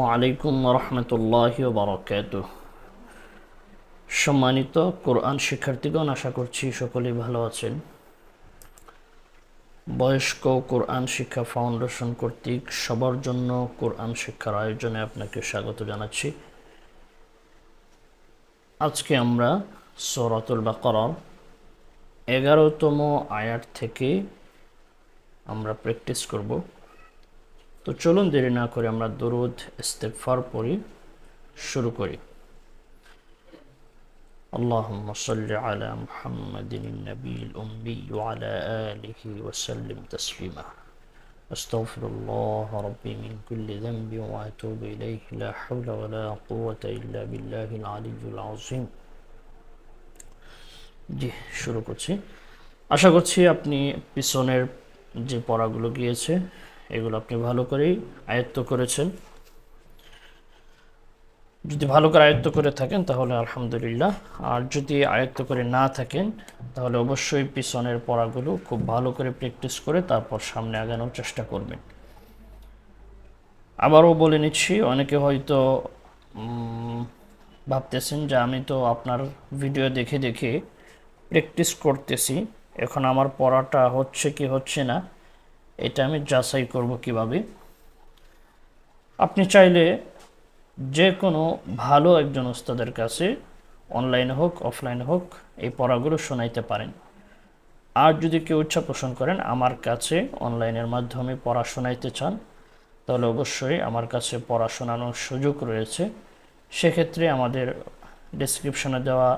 ওয়ালাইকুম রহমতুল্লাহ বারকাত। সম্মানিত কোরআন শিক্ষার্থীগণ, আশা করছি সকলেই ভালো আছেন। বয়স্ক কোরআন শিক্ষা ফাউন্ডেশন কর্তৃক সবার জন্য কোরআন শিক্ষার আয়োজনে আপনাকে স্বাগত জানাচ্ছি। আজকে আমরা সরাতুল বাকরার এগারোতম আয়াত থেকে আমরা প্র্যাকটিস করব। তো চলুন দেরি না করে আমরা দরুদ ইস্তেকফার পড়ি শুরু করি اللهم صل على محمد النبي الأمي وعلى آله وسلم تسليما أستغفر الله ربي من كل ذنب وأتوب إليه لا حول ولا قوة إلا بالله العلي العظيم জি শুরু করছি আশা করছি আপনি পিছনের যে পড়াগুলো গিয়েছে এগুলো আপনি ভালো করেই আয়ত্ত করেছেন। যদি ভালো করে আয়ত্ত করে থাকেন, তাহলে আলহামদুলিল্লাহ। আর যদি আয়ত্ত করে না থাকেন, তাহলে অবশ্যই পিছনের পড়াগুলো খুব ভালো করে প্র্যাকটিস করে তারপর সামনে আগানোর চেষ্টা করবেন। আবারও বলে নিচ্ছি, অনেকে হয়তো ভাবতেছেন যে আমি তো আপনার ভিডিও দেখে দেখে প্র্যাকটিস করতেছি, এখন আমার পড়াটা হচ্ছে কি হচ্ছে না? এটা আমি যাচাই করব কীভাবে। আপনি চাইলে যে কোনো ভালো একজন ওস্তাদের কাছে অনলাইনে হোক অফলাইনে হোক, এই পড়াগুলো শোনাইতে পারেন। আর যদি কেউ ইচ্ছা পোষণ করেন আমার কাছে অনলাইনের মাধ্যমে পড়া শোনাইতে চান, তাহলে অবশ্যই আমার কাছে পড়া শোনানোর সুযোগ রয়েছে। সেক্ষেত্রে আমাদের ডেসক্রিপশনে দেওয়া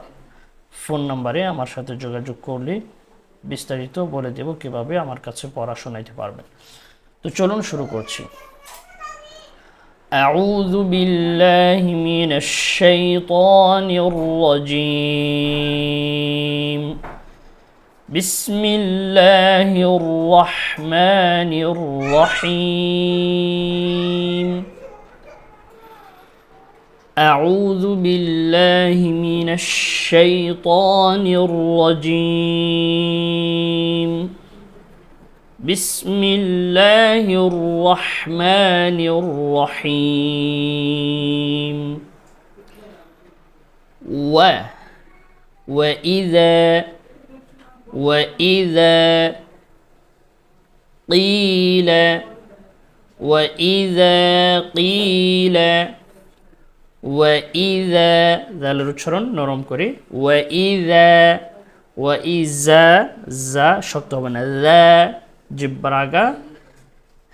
ফোন নাম্বারে আমার সাথে যোগাযোগ করলে বিস্তারিত বলে দেব কিভাবে আমার কাছে পড়া শোনাইতে পারবেন তো চলুন শুরু করছি أعوذ بالله من الشيطان الرجيم بسم الله الرحمن الرحيم أعوذ بالله من الشيطان الرجيم. بسم الله الرحمن الرحيم. و وإذا وإذا قيل وإذا قيل وإذا ওয়া ইজা জালের উচ্চারণ নরম করে, ওয়া ইজা ওয়া ইজা জা শক্ত হবে না জা জিব্বার আগা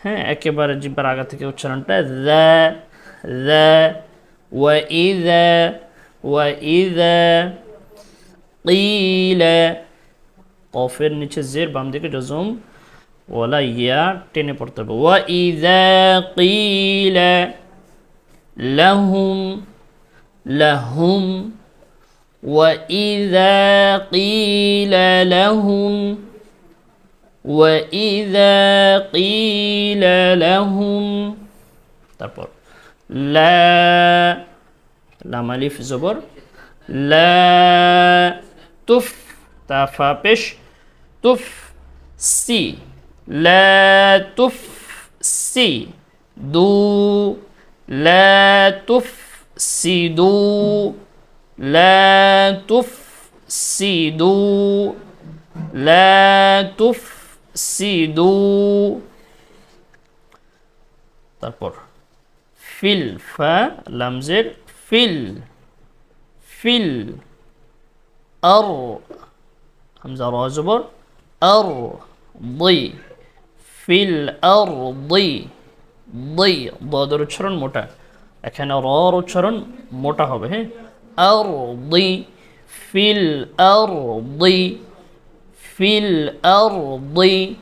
হ্যাঁ একেবারে জিব্বার আগা থেকে উচ্চারণটা জা জা ওয়া ইজা ওয়া ইজা কিলা কফের নিচে জের, বাম দিকে জজুম, ওয়ালা ইয়া টেনে পড়তে হবে, ওয়া ইজা কিলা لهم لهم وإذا قيل لهم وإذا قيل لهم তারপর لا লাম আলিফ জবর لا তুফ তাফা পেশ তুফ সি لا তুফ সি দু لا تفسدوا لا تفسدوا لا تفسدوا তারপর ফিল ফা লামজের ফিল ফিল আর হামজা র জবর আর ضي ফিল আর দই দদের উচ্চারণ মোটা এখানে রর উচ্চারণ মোটা হবে হ্যাঁ আর দই ফিল আর দই ফিল আর দই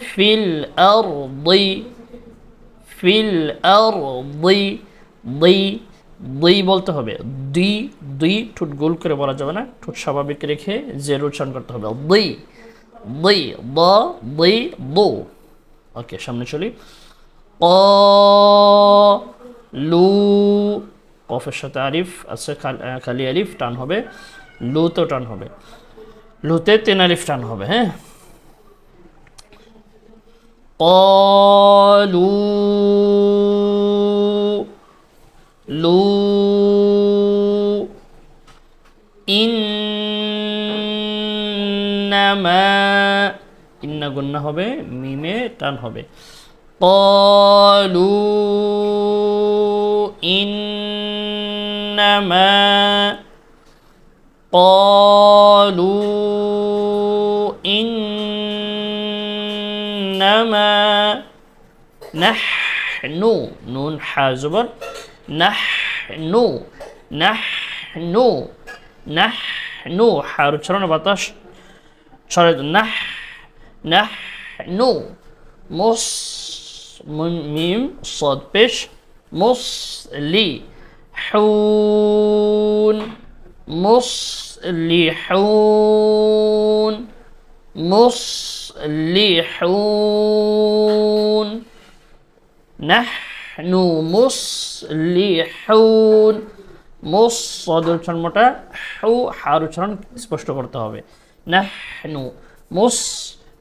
ফিল আর দই ফিল আর দই দই দই বলতে হবে۔ দুই দুই ঠোঁট গোল করে বলা যাবে না। ঠোঁট স্বাভাবিক রেখে যে উচ্চারণ করতে হবে। দই দই দই দো ওকে, সামনে চলি। ক, লু, কফের সাথে আরিফ আছে খালি আরিফ টান হবে লু তো টান হবে, লুতে তেন আলিফ টান হবে হ্যাঁ? কলু লু ইন্নামা ইন্না গন্না হবে, মিমে টান হবে। قالوا إنما قالوا إنما نحن نون حازبر نحن نحن نحن حارو چرون باتاش شرط نح نحن مص ميم صاد بش مصلي حون مصلحون مصلحون نحن مصلحون মুস সদ উচ্চারণটা হু হার উচ্চারণ স্পষ্ট করতে হবে নাহনু মুস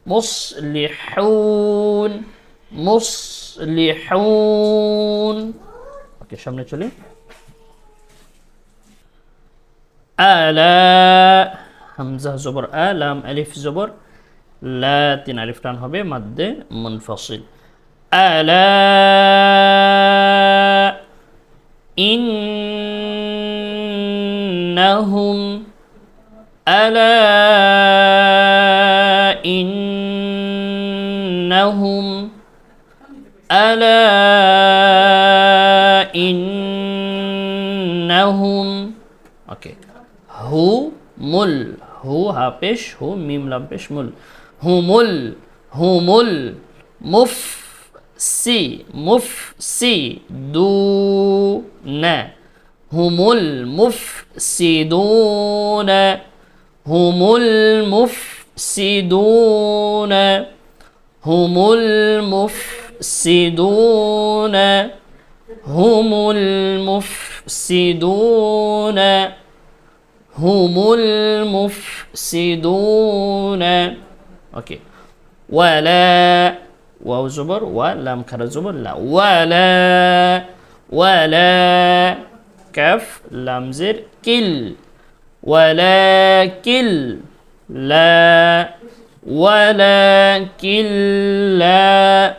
মুসলিহুন مصلحون أوكي شو نتشلي الا همزه زبر آ لام ألف زبر. لا تنعرف تان هبه مد منفصل. آلاء. إنهم آلاء. إنهم ألا إنهم أوكي هو مل هو هابش هو ميم لامبش مل. هو مل هو مل مف سي مف سي دو نا هم المفسدون هم المفسدون هم المفسدون المفسدون هم المفسدون هم المفسدون. أوكي ولا واو زبر ولا كره زبر لا. ولا ولا كف لام زر كل. ولا كل لا. ولا كلا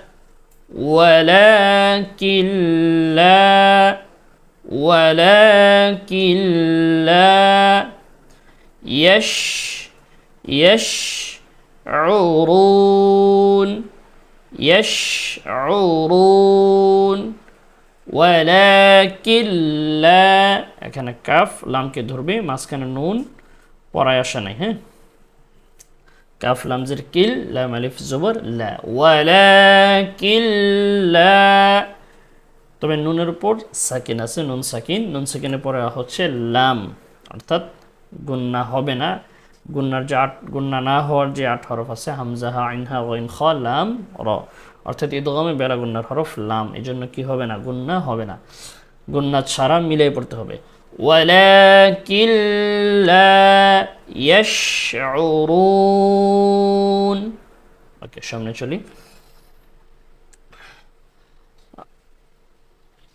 ولكن لا ولكن لا يش يشعرون يشعرون ولكن لا এখানে কাফ লামকে ধরবে মাঝখানে নুন পড়ায় আসে নাই হ্যাঁ কাফ লামজের কিল লাম আলিফ জবর লা ওয়ালাকিন লা তবে নুনের উপর সাকিন আছে নুন সাকিন নুন সাকিনের পরে হচ্ছে লাম অর্থাৎ গুন্না হবে না। গুন্নার যে আট গুন্না না হওয়ার যে আট হরফ আছে হামজাহা আইনহা ওয়াইন, খ, লাম, র। অর্থাৎ ঈদগমে বেলা গুন্নার হরফ লাম। এই জন্য কি হবে না? গুন্না হবে না। গুন্না ছাড়া মিলাই পড়তে হবে। ولكن لا يشعرون ওকে সামনে চলি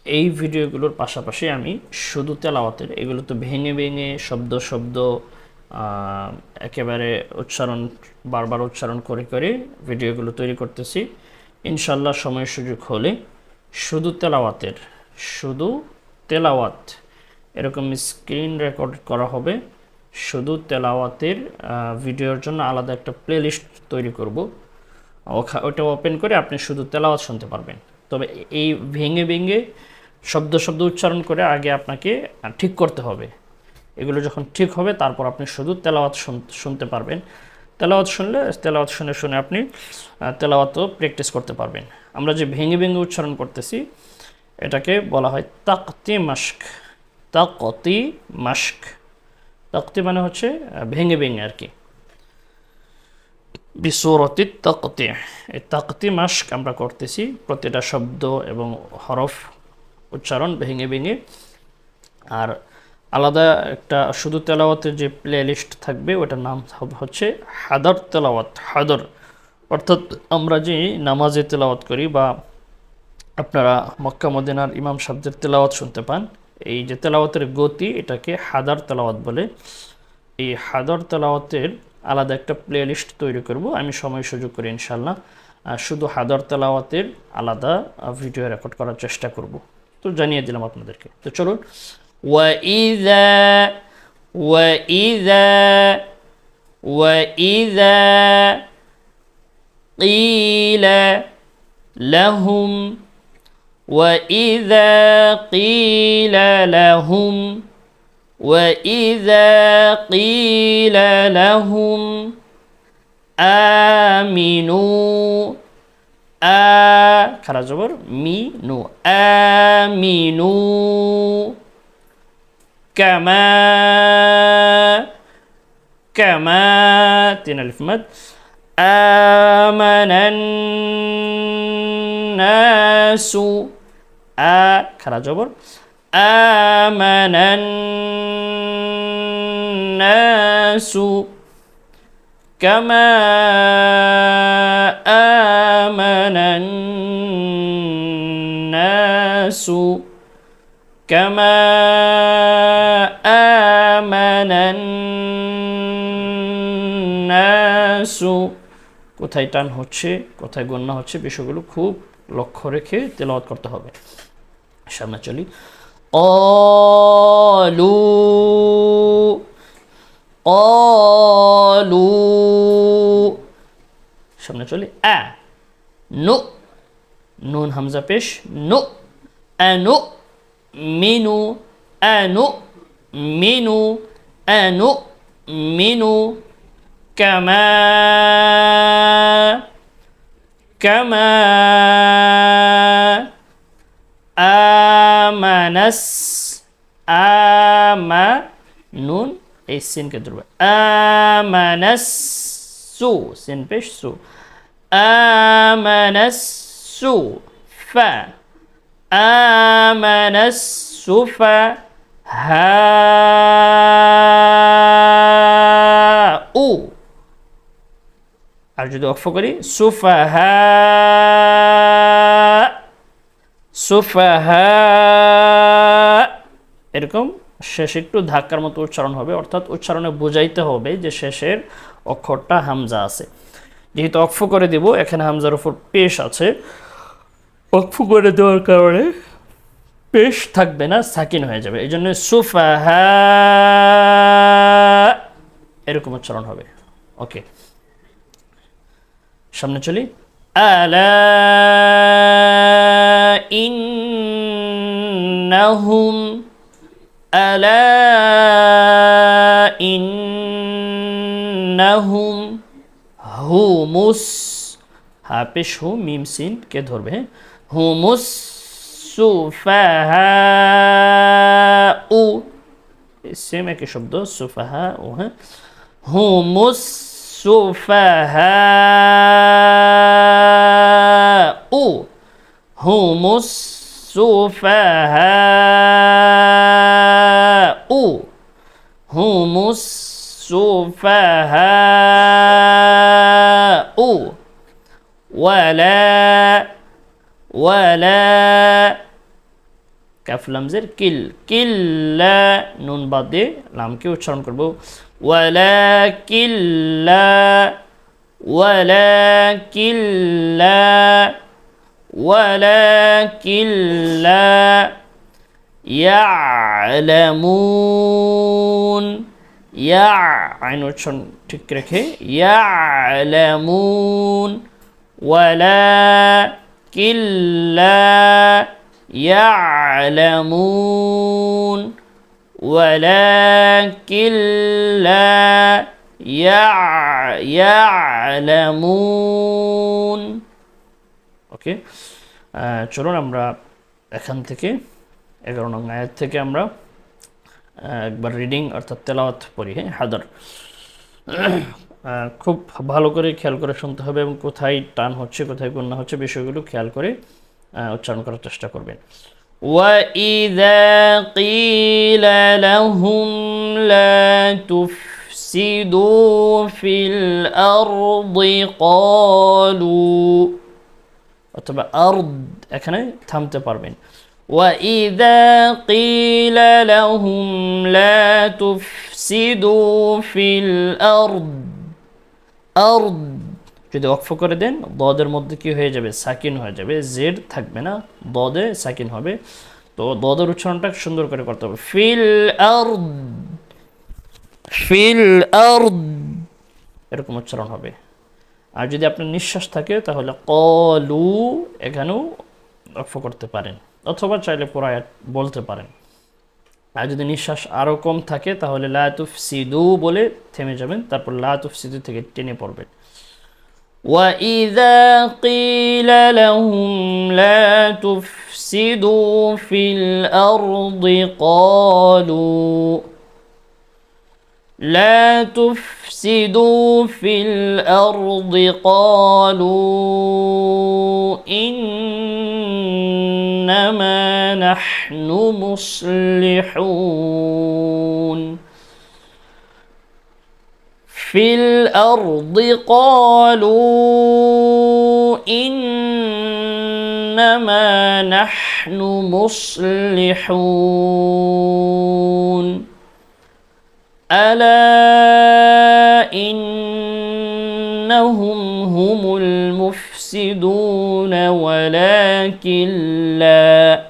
এই ভিডিওগুলোর পাশাপাশি আমি শুধু তেলাওয়াতের এগুলো তো ভেঙে ভেঙে শব্দ শব্দ আহ, একেবারে উচ্চারণ বারবার উচ্চারণ করে করে ভিডিওগুলো তৈরি করতেছি ইনশাল্লাহ সময় সুযোগ হলে শুধু তেলাওয়াতের শুধু তেলাওয়াত এরকম স্ক্রিন রেকর্ড করা হবে। শুধু তেলাওয়াতের ভিডিওর জন্য আলাদা একটা প্লেলিস্ট তৈরি করব। ওটা ওপেন করে আপনি শুধু তেলাওয়াত শুনতে পারবেন। তবে এই ভেঙে ভেঙে শব্দ শব্দ উচ্চারণ করে আগে আপনাকে ঠিক করতে হবে। এগুলো যখন ঠিক হবে, তারপর আপনি শুধু তেলাওয়াত শুন- শুনতে পারবেন। তেলাওয়াত শুনলে, তেলাওয়াত শুনে শুনে আপনি তেলাওয়াতও প্র্যাকটিস করতে পারবেন। আমরা যে ভেঙে ভেঙে উচ্চারণ করতেছি, এটাকে বলা হয় তাকতি মাস্ক তাকতি মাস্ক তাকতি মানে হচ্ছে ভেঙে ভেঙে আর কি। বিসুরতি তাকতি। এই তাকতি মাস্ক আমরা করতেছি, প্রতিটা শব্দ এবং হরফ উচ্চারণ ভেঙে ভেঙে। আর আলাদা একটা শুধু তেলাওয়াতের যে প্লে লিস্ট থাকবে, ওটার নাম হচ্ছে হাদর তেলাওয়াত, হাদর। অর্থাৎ আমরা যে নামাজে তেলাওয়াত করি বা আপনারা মক্কা মদিনার ইমাম সাহেবদের তেলাওয়াত শুনতে পান এই যে তেলাওয়াতের গতি এটাকে হাদার তেলাওয়াত বলে এই হাদার তেলাওয়াতের আলাদা একটা প্লে লিস্ট তৈরি করব আমি সময় সুযোগ করি ইনশাল্লাহ আর শুধু হাদার তেলাওয়াতের আলাদা ভিডিও রেকর্ড করার চেষ্টা করব তো জানিয়ে দিলাম আপনাদেরকে তো চলুন وإذا وإذا وإذا قيل لهم واذا قيل لهم واذا قيل لهم امنوا آ خرج زبر مينو آمنوا كما كما تين ألف مد آمن الناس নাসু আ খারা জবর আমানান নাসু كما آمن الناس كما آمن الناس কোথায় টান হচ্ছে, কোথায় গণ্য হচ্ছে, বিষয়গুলো খুব লক্ষ্য রেখে তেলাওয়াত করতে হবে। সামনে চলি। অলু অলু, সামনে চলি। আ নো, নুন হামজা পেশ, নো আনু মিনু আনু মিনু আনু মিনু কামা কামা আমানাস আমা নুন এই সিনকে ধরবে। আমানাসু সিন পেশ সু আমানাসু ফা। আমানাসু ফা হা উ। আর যদি অক্ষ করি, সুফাহা সুফাহা, এরকম শেষ একটু ধাক্কার মতো উচ্চারণ হবে, অর্থাৎ উচ্চারণে বোঝাইতে হবে যে শেষের অক্ষরটা হামজা আছে। যেহেতু অক্ষ করে দেব, এখানে হামজার উপর পেশ আছে। অক্ষ করে দেওয়ার কারণে পেশ থাকবে না, সাকিন হয়ে যাবে। এই জন্য সুফাহা, এরকম উচ্চারণ হবে। ওকে। সামনে চলি। আলা ইন্নাহুম আলা ইন্নাহুম, হুমুস হা পেশ হু মিম সিন, কে ধরবে হ্যাঁ? হুমুস সুফাহা উ সেম একই শব্দ সুফাহা ও হ্যাঁ? হুমুস সুফাহা উ হুমুস সুফাহা উ হুমুস সুফাহা উ ওয়ালা ওয়ালা কাফ লামজের কিল কিল্লা নুন বাদ দিয়ে লামকে উচ্চারণ করব। ওয়ালা কিল্লা ওয়ালা কিল্লা ওয়ালা কিল্লা ইয়ালামুন। ইয়া আইন উচ্চারণ ঠিক রেখে, ইয়ালামুন। ওয়ালা কিল্লা يعلمون ولكن لا يع يعلمون ওকে চলুন আমরা এখান থেকে এগারো নং আয়াত থেকে আমরা একবার রিডিং অর্থাৎ তেলাওয়াত পড়ি হ্যাঁ হাদার খুব ভালো করে খেয়াল করে শুনতে হবে এবং কোথায় টান হচ্ছে কোথায় গুণনা হচ্ছে বিষয়গুলো খেয়াল করে উচ্চারণ করার চেষ্টা করবেন وإذا قيل لهم لا تفسدوا في الأرض قالوا অথবা আর্দ এখানে থামতে পারবেন وإذا قيل لهم لا تفسدوا في الأرض أرض যদি অক্ফ করে দেন, দদের মধ্যে কি হয়ে যাবে? সাকিন হয়ে যাবে। জেড থাকবে না, দদে সাকিন হবে। তো দদের উচ্চারণটা সুন্দর করে করতে হবে। ফিল ফিল এরকম উচ্চারণ হবে। আর যদি আপনার নিঃশ্বাস থাকে, তাহলে কলু এখানেও লক্ষ করতে পারেন। অথবা চাইলে পুরো আয়াত বলতে পারেন। আর যদি নিঃশ্বাস আরও কম থাকে, তাহলে লাতুফ সিদু বলে থেমে যাবেন। তারপর লাতুফ সিদু থেকে টেনে পড়বেন। وإذا قيل لهم لا تفسدوا في الأرض قالوا لا تفسدوا في الأرض قالوا إنما نحن مصلحون في الأرض قالوا إنما نحن مصلحون ألا إنهم هم المفسدون ولكن لا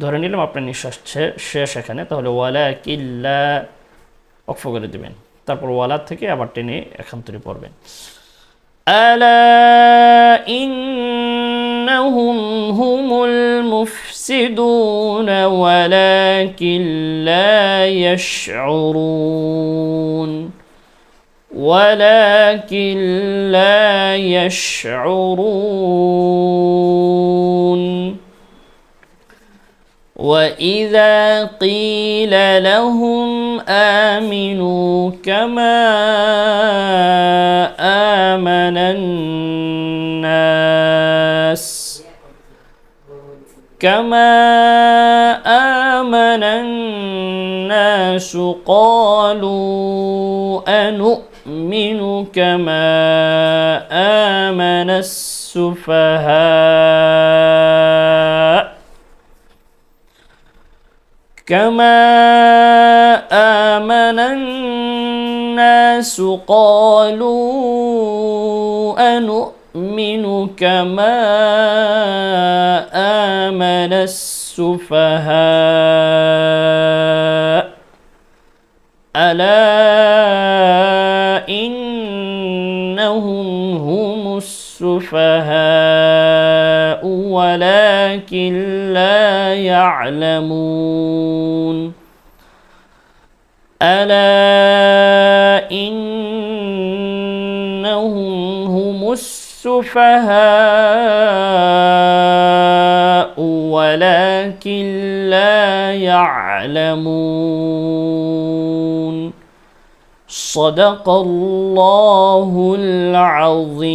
ধরে নিলাম আপনার নিঃশ্বাস শে- শেষ এখানে তাহলে ওয়ালা কিল্লা অক্ষ করে দেবেন তারপর ওয়ালা থেকে আবার টেনে একান্তরে পড়বেন আলা إنهم هم المفسدون ولكن لا يشعرون ولكن لا يشعرون وإذا قيل لهم آمنوا كما آمن الناس كما آمن الناس قالوا أنؤمن كما آمن السفهاء كما آمن الناس قالوا أنؤمن كما آمن السفهاء ألا إنهم هم السفهاء ولكن لا يعلمون. ألا إنهم هم السفهاء ولكن لا يعلمون. صدق الله العظيم.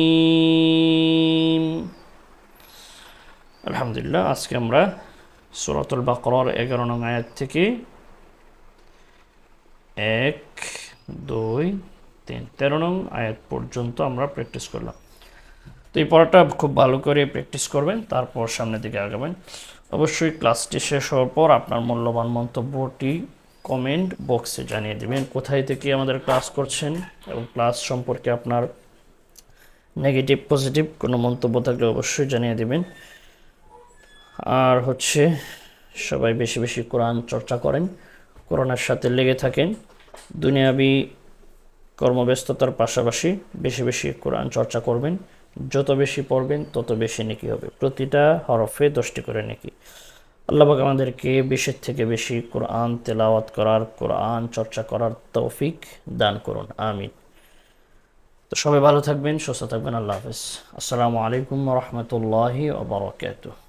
আলহামদুলিল্লাহ, আজকে আমরা সুরাতুল বাকরার এগারো নং আয়াত থেকে এক, দুই, তিন, তেরো নং আয়াত পর্যন্ত আমরা প্র্যাকটিস করলাম। তো এই পড়াটা খুব ভালো করে প্র্যাকটিস করবেন, তারপর সামনের দিকে আগাবেন। অবশ্যই ক্লাসটি শেষ হওয়ার পর আপনার মূল্যবান মন্তব্যটি কমেন্ট বক্সে জানিয়ে দেবেন, কোথায় থেকে আমাদের ক্লাস করছেন এবং ক্লাস সম্পর্কে আপনার নেগেটিভ পজিটিভ কোনো মন্তব্য থাকলে অবশ্যই জানিয়ে দেবেন। আর হচ্ছে সবাই বেশি বেশি কোরআন চর্চা করেন, কোরআনের সাথে লেগে থাকেন, দুনিয়াবি কর্মব্যস্ততার পাশাপাশি বেশি বেশি কোরআন চর্চা করবেন, যত বেশি পড়বেন তত বেশি নেকি হবে। প্রতিটা হরফে দশটি করে নেকি। আল্লাহ পাক আমাদেরকে বেশির থেকে বেশি কোরআন তেলাওয়াত করার, কোরআন চর্চা করার তৌফিক দান করুন, আমিন। তো সবাই ভালো থাকবেন, সুস্থ থাকবেন, আল্লাহ হাফেজ। আসসালামু আলাইকুম রহমতুল্লাহি ওবরাকাতুহ